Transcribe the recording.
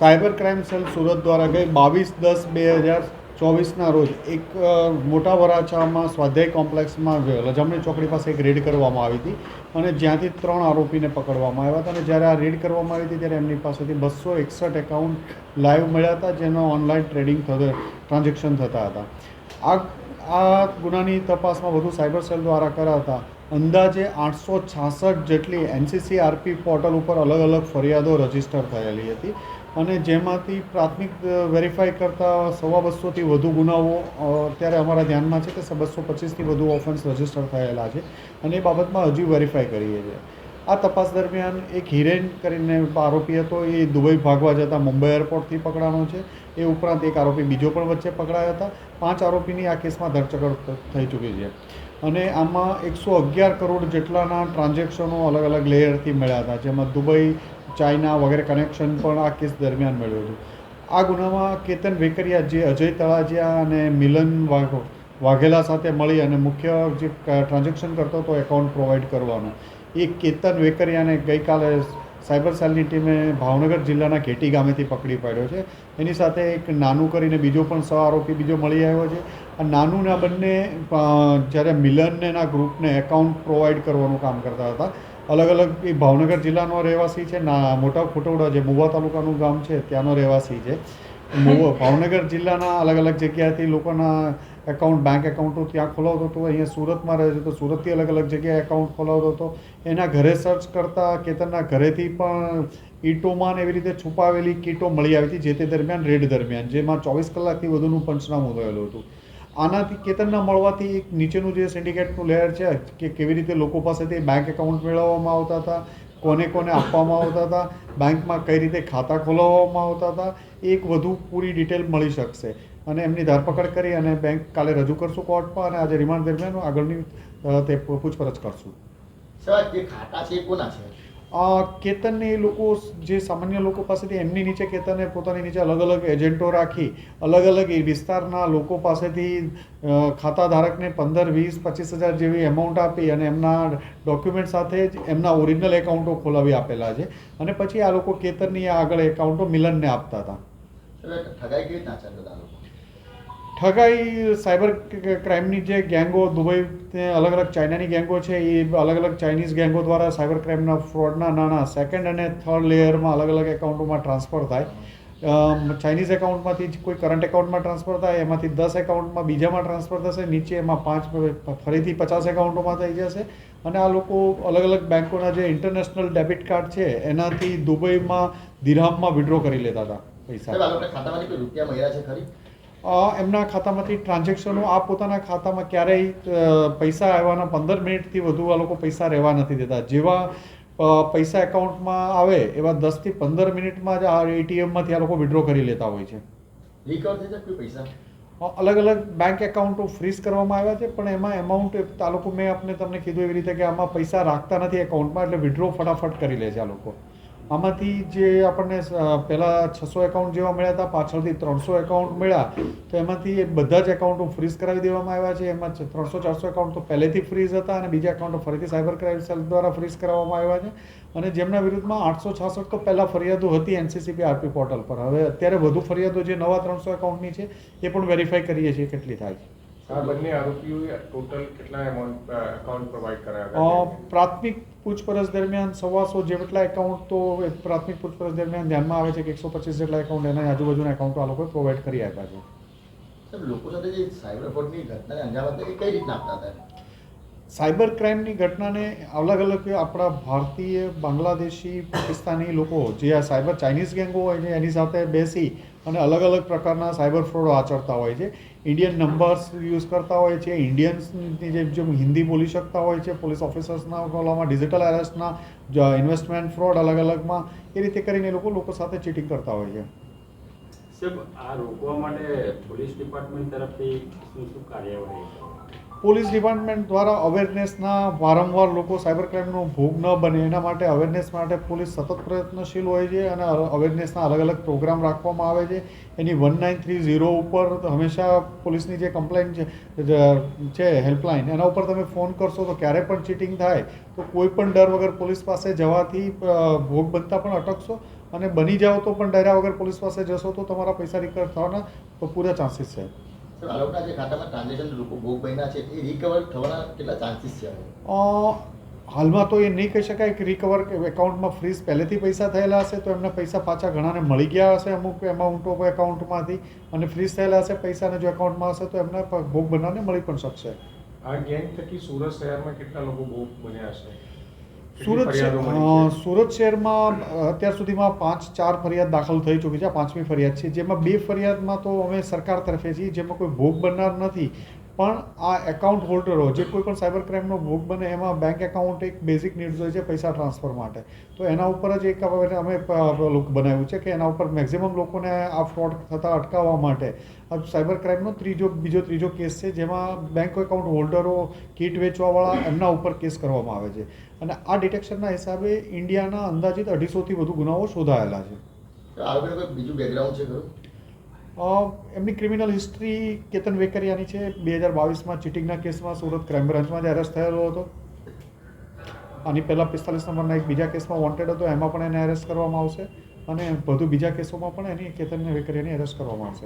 Cyber crime cell Surat દ્વારા ગઈ બાવીસ દસ બે હજાર ચોવીસના રોજ એક મોટા વરાછામાં સ્વાધ્યાય કોમ્પ્લેક્સમાં લજામણી ચોકડી પાસે એક રેડ કરવામાં આવી હતી અને જ્યાંથી ત્રણ આરોપીને પકડવામાં આવ્યા હતા અને જ્યારે આ રેડ કરવામાં આવી હતી ત્યારે એમની પાસેથી બસો એકસઠ એકાઉન્ટ લાઈવ મળ્યા હતા, જેનો ઓનલાઈન ટ્રેડિંગ થતા, ટ્રાન્ઝેક્શન થતા હતા. આ આ ગુનાની તપાસમાં વધુ સાયબર સેલ દ્વારા કરાતા અંદાજે આઠસો છાસઠ જેટલી એનસીસી આરપી પોર્ટલ ઉપર અલગ અલગ ફરિયાદો રજિસ્ટર થયેલી હતી. અને જેમાંથી પ્રાથમિક વેરીફાઈ કરતાં સવા બસોથી વધુ ગુનાઓ અત્યારે અમારા ધ્યાનમાં છે કે બસો પચીસથી વધુ ઓફેન્સ રજિસ્ટર થયેલા છે અને એ બાબતમાં હજુ વેરીફાઈ કરીએ છીએ. આ તપાસ દરમિયાન એક હિરેન કરીને આરોપી હતો, એ દુબઈ ભાગવા જતાં મુંબઈ એરપોર્ટથી પકડાનો છે. એ ઉપરાંત એક આરોપી બીજો પણ વચ્ચે પકડાયા હતા. પાંચ આરોપીની આ કેસમાં ધરપકડ થઈ ચૂકી છે. અને આમાં એકસો અગિયાર કરોડ જેટલાના ટ્રાન્ઝેક્શનો અલગ અલગ લેયરથી મળ્યા હતા, જેમાં દુબઈ, ચાઇના વગેરે કનેક્શન પણ આ કેસ દરમિયાન મળ્યું હતું. આ ગુનામાં કેતન વેકરિયા જે અજય તળાજિયા અને મિલન વાઘો, વાઘેલા સાથે મળી અને મુખ્ય જે ટ્રાન્ઝેક્શન કરતો હતો એકાઉન્ટ પ્રોવાઈડ કરવાનો. એ કેતન વેકરિયાને ગઈકાલે સાયબર સેલની ટીમે ભાવનગર જિલ્લાના કેટી ગામેથી પકડી પાડ્યો છે. એની સાથે એક નાનું કરીને બીજો પણ સહ આરોપી બીજો મળી આવ્યો છે. આ નાનુંના બંને જ્યારે મિલનને એના ગ્રુપને એકાઉન્ટ પ્રોવાઈડ કરવાનું કામ કરતા હતા. અલગ અલગ એ ભાવનગર જિલ્લાનો રહેવાસી છે. ના, મોટા ખોટોડા જે મુવા તાલુકાનું ગામ છે, ત્યાંનો રહેવાસી છે. ભાવનગર જિલ્લાના અલગ અલગ જગ્યાએથી લોકોના એકાઉન્ટ બેંક એકાઉન્ટો ત્યાં ખોલાવતો હતો, અહીંયા સુરતમાં રહે છે, તો સુરતથી અલગ અલગ જગ્યાએ એકાઉન્ટ ખોલાવતો હતો. એના ઘરે સર્ચ કરતાં કેતનના ઘરેથી પણ ઈટોમાં ને એવી રીતે છુપાવેલી કીટો મળી આવી હતી, જે તે દરમિયાન, રેડ દરમિયાન, જેમાં ચોવીસ કલાકથી વધુનું પંચનામું થયેલું હતું. આનાથી કેતનના મળવાથી એક નીચેનું જે સિન્ડિકેટનું લેયર છે, કે કેવી રીતે લોકો પાસેથી બેંક એકાઉન્ટ મેળવવામાં આવતા હતા, કોને કોને આપવામાં આવતા હતા બેંકમાં કઈ રીતે ખાતા ખોલાવવામાં આવતા હતા, એક વધુ પૂરી ડિટેલ મળી શકશે. અને એમની ધરપકડ કરી અને બેંક કાલે રજૂ કરશું કોર્ટમાં અને આજે રિમાન્ડ દરમિયાન આગળની તે પૂછપરછ કરશું. કેતનને એ લોકો જે સામાન્ય લોકો પાસેથી એમની નીચે કેતને પોતાની નીચે અલગ અલગ એજન્ટો રાખી અલગ અલગ એ વિસ્તારના લોકો પાસેથી ખાતા ધારકને પંદર વીસ પચીસ હજાર જેવી એમાઉન્ટ આપી અને એમના ડોક્યુમેન્ટ સાથે જ એમના ઓરિજિનલ એકાઉન્ટો ખોલાવી આપેલા છે. અને પછી આ લોકો કેતનની આગળ એકાઉન્ટો મિલનને આપતા હતા. ઠગાઈ કેવી રીતના લોકો? ઠગાઈ સાયબર ક્રાઇમની જે ગેંગો દુબઈ અલગ અલગ ચાઇનાની ગેંગો છે, એ અલગ અલગ ચાઇનીઝ ગેંગો દ્વારા સાયબર ક્રાઇમના ફ્રોડના નાના સેકન્ડ અને થર્ડ લેયરમાં અલગ અલગ એકાઉન્ટોમાં ટ્રાન્સફર થાય. ચાઇનીઝ એકાઉન્ટમાંથી કોઈ કરંટ એકાઉન્ટમાં ટ્રાન્સફર થાય, એમાંથી દસ એકાઉન્ટમાં બીજામાં ટ્રાન્સફર થશે, નીચે એમાં પાંચ, ફરીથી પચાસ એકાઉન્ટોમાં થઈ જશે. અને આ લોકો અલગ અલગ બેંકોના જે ઇન્ટરનેશનલ ડેબિટ કાર્ડ છે, એનાથી દુબઈમાં દિરહામમાં વિડ્રો કરી લેતા હતા પૈસા. રૂપિયા મળ્યા છે ખરી? એમના ખાતામાંથી ટ્રાન્ઝેક્શનો આ પોતાના ખાતામાં ક્યારેય પૈસા આવવાના પંદર મિનિટથી વધુ આ લોકો પૈસા રહેવા નથી દેતા. જેવા પૈસા એકાઉન્ટમાં આવે એવા દસથી પંદર મિનિટમાં જ આ એટીએમમાંથી આ લોકો વિડ્રો કરી લેતા હોય છે. અલગ અલગ બેંક એકાઉન્ટો ફ્રીઝ કરવામાં આવ્યા છે પણ એમાં એમાઉન્ટ આ લોકો મેં આપને તમને કીધું એવી રીતે કે આમાં પૈસા રાખતા નથી એકાઉન્ટમાં એટલે વિડ્રો ફટાફટ કરી લે છે આ લોકો. આમાંથી જે આપણને પહેલાં છસો એકાઉન્ટ જેવા મળ્યા હતા પાછળથી ત્રણસો એકાઉન્ટ મળ્યા તો એમાંથી બધા જ એકાઉન્ટો ફ્રીઝ કરાવી દેવામાં આવ્યા છે. એમાં ત્રણસો ચારસો એકાઉન્ટ તો પહેલેથી ફ્રીઝ હતા અને બીજા એકાઉન્ટો ફરીથી સાયબર ક્રાઇમ સેલ દ્વારા ફ્રીઝ કરાવવામાં આવ્યા છે. અને જેમના વિરુદ્ધમાં આઠસો છાસઠ તો પહેલાં ફરિયાદો હતી એનસીસીપી આરપી પોર્ટલ પર. હવે અત્યારે વધુ ફરિયાદો જે નવા ત્રણસો એકાઉન્ટની છે એ પણ વેરીફાઈ કરીએ છીએ કેટલી થાય છે. બંને આરોપીઓએ ટોટલ કેટલા એમાઉન્ટ એકાઉન્ટ પ્રોવાઈડ કરાયા પ્રાથમિક પૂછપરછ દરમિયાન સવાસો જેટલા એકાઉન્ટ તો પ્રાથમિક પૂછપરછ દરમિયાન ધ્યાનમાં આવે છે કે એકસો પચીસ જેટલા એકાઉન્ટ એના આજુબાજુના એકાઉન્ટો આ લોકોએ પ્રોવાઈડ કરી આપ્યા છે. લોકો સાથે જે સાયબર ફ્રોડની ઘટનાને અંજામ આપતા એ કઈ રીતના આપતા હતા? સાયબર ક્રાઇમની ઘટનાને અલગ અલગ આપણા ભારતીય બાંગ્લાદેશી પાકિસ્તાની લોકો જે આ સાયબર ચાઇનીઝ ગેંગો હોય છે એની સાથે બેસી અને અલગ અલગ પ્રકારના સાયબર ફ્રોડો આચરતા હોય છે. ઇન્ડિયન નંબર્સ યુઝ કરતા હોય છે ઇન્ડિયન્સની જે જેમ હિન્દી બોલી શકતા હોય છે પોલીસ ઓફિસર્સના ઓલામાં ડિજિટલ એરેસ્ટના ઇન્વેસ્ટમેન્ટ ફ્રોડ અલગ અલગમાં, એ રીતે કરીને લોકો લોકો સાથે ચીટિંગ કરતા હોય છે. સાહેબ, આ રોકવા માટે પોલીસ ડિપાર્ટમેન્ટ તરફથી શું શું કાર્યવાહી પોલીસ ડિપાર્ટમેન્ટ દ્વારા અવેરનેસના વારંવાર લોકો સાયબર ક્રાઇમનો ભોગ ન બને, એના માટે અવેરનેસ માટે પોલીસ સતત પ્રયત્નશીલ હોય છે અને અવેરનેસના અલગ અલગ પ્રોગ્રામ રાખવામાં આવે છે. એની વન નાઇન થ્રી ઝીરો ઉપર હંમેશા પોલીસની જે કમ્પ્લેન છે છે, હેલ્પલાઇન, એના ઉપર તમે ફોન કરશો તો ક્યારે પણ ચીટિંગ થાય, તો કોઈ પણ ડર વગર પોલીસ પાસે જવાથી ભોગ બનતા પણ અટકશો અને બની જાઓ તો પણ ડર્યા વગર પોલીસ પાસે જશો તો તમારા પૈસા રિકવર થવાના પૂરા ચાન્સીસ છે. સર જે ખાતામાં ટ્રાન્ઝેક્શન લોકો ભોગ બન્યા છે એ રિકવર થવાના કેટલા ચાન્સીસ છે હાલમાં તો એ નહીં કહી શકાય કે રિકવર એકાઉન્ટમાં ફ્રીઝ પહેલેથી પૈસા થયેલા હશે તો એમના પૈસા પાછા ઘણાને મળી ગયા હશે અમુક એમાઉન્ટો એકાઉન્ટમાંથી અને ફ્રીઝ થયેલા હશે પૈસાને જો એકાઉન્ટમાં હશે તો એમને ભોગ બનાવને મળી પણ શકશે. આ ગેંગ થકી સુરત શહેરમાં કેટલા લોકો ભોગ બન્યા હશે? સુરત? સુરત શહેરમાં અત્યાર સુધીમાં પાંચ ચાર ફરિયાદ દાખલ થઈ ચૂકી છે પાંચમી ફરિયાદ છે જેમાં બે ફરિયાદમાં તો અમે સરકાર તરફે છીએ જેમાં કોઈ ભોગ બનનાર નથી પણ આ એકાઉન્ટ હોલ્ડરો જે કોઈ પણ સાયબર ક્રાઇમનો ભોગ બને, એમાં બેંક એકાઉન્ટ એક બેઝિક નીડ્સ હોય છે પૈસા ટ્રાન્સફર માટે. તો એના ઉપર જ એક અમે બનાવ્યું છે કે એના ઉપર મેક્ઝિમમ લોકોને આ ફ્રોડ થતાં અટકાવવા માટે આ સાયબર ક્રાઇમનો ત્રીજો, બીજો ત્રીજો કેસ છે, જેમાં બેંક એકાઉન્ટ હોલ્ડરો કીટ વેચવાવાળા, એમના ઉપર કેસ કરવામાં આવે છે. અને આ ડિટેક્શનના હિસાબે ઇન્ડિયાના અંદાજિત અઢીસોથી વધુ ગુનાઓ શોધાયેલા છે. બીજું બેકગ્રાઉન્ડ છે એમની ક્રિમિનલ હિસ્ટ્રી કેતન વેકરિયાની છે. બે હજાર બાવીસમાં ચીટિંગના કેસમાં સુરત ક્રાઇમ બ્રાન્ચમાં જ એરેસ્ટ થયેલો હતો. આની પહેલાં પિસ્તાલીસ નંબરના એક બીજા કેસમાં વોન્ટેડ હતો. એમાં પણ એને એરેસ્ટ કરવામાં આવશે. અને વધુ બીજા કેસોમાં પણ એની કેતન વેકરિયાની એરેસ્ટ કરવામાં આવશે.